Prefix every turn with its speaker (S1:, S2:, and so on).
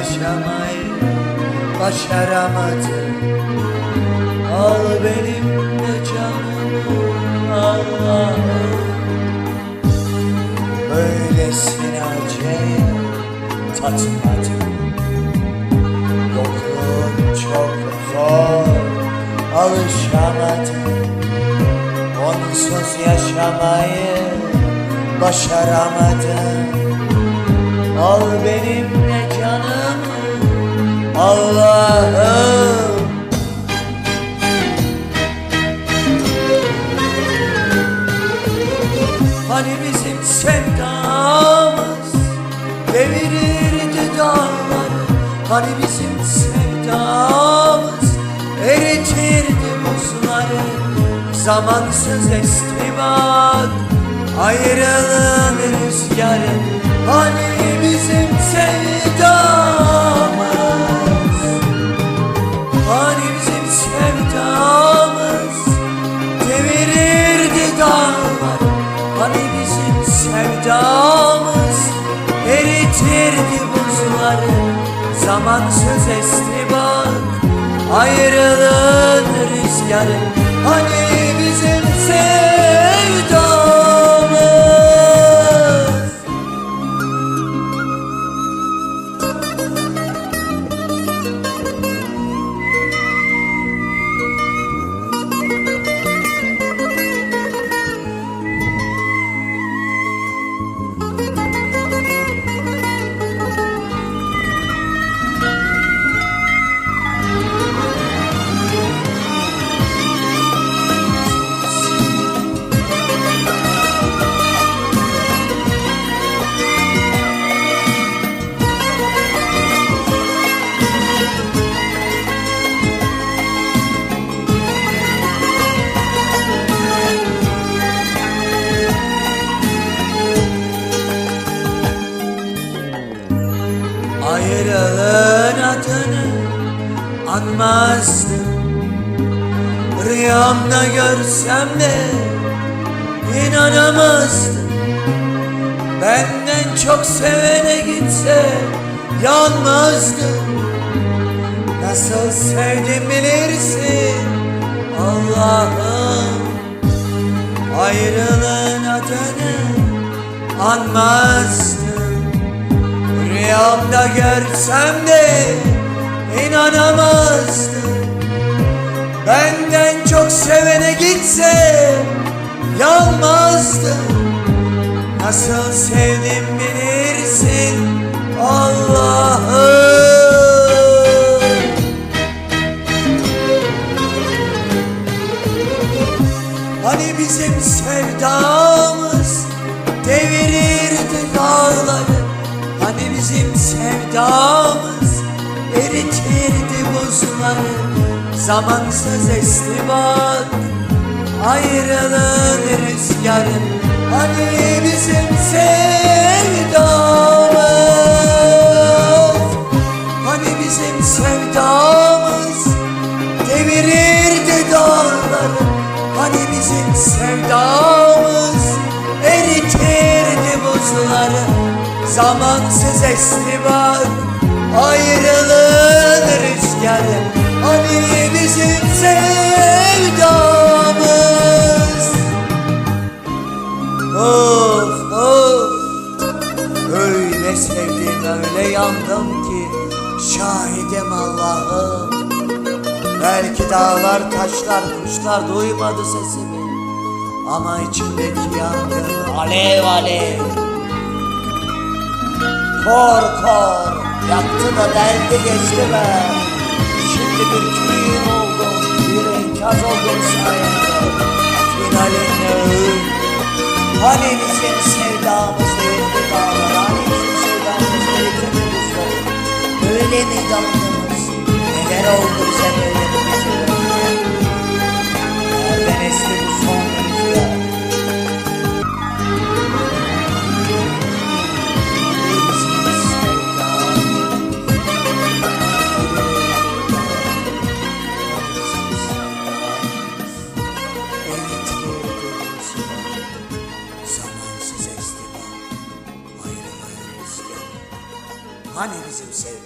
S1: yaşamayı başaramadım. Al benim de canımı Allah'ım Böylesine acı tatmadım. Yokluğun çok zor Alışamadım. Onsuz yaşamayı başaramadım. Al benim de canımı Allah'ım. Hani bizim sevdamız devirirdi dağları Hani bizim sevdamız eritirdi buzları Zamansız esti bak ayrılığın rüzgarı Hani Zamansız esti bak ayrılığın rüzgarı anmazdım Rüyamda görsem de inanamazdım. Benden çok sevene gitse yanmazdım. Nasıl sevdim bilirsin Allah'ım. Ayrılığın adını anmazdım. Rüyamda görsem de inanamazdım. Benden çok sevene gitse yanmazdım Nasıl sevdim bilirsin Allah'ım. Hani bizim sevdamız devirirdi dağları? Hani bizim sevdamız eritirdi buzları Zamansız esti bak ayrılığın rüzgarı Hani bizim sevdamız? Hani bizim sevdamız? Devirirdi dağları Hani bizim sevdamız? Eritirdi buzları Zamansız esti ayrılığın rüzgarı Hani bizim sevdamız. Of of. Öyle sevdim öyle yandım ki Şahidim Allah'ım Belki dağlar, taşlar, kuşlar duymadı sesimi. Ama içimdeki yangın alev alev. Kor kor yaktı da deldi geçti be. Şimdi bir külüğüm oldum, bir enkaz oldum sayende. Finalinde öl Hani bizim sevdamız değildi dağlar Hani bizim sevdamız değildi buzlar Öyle miydi aklımız Neler oldu bize böyle Hani bizim sevdamız?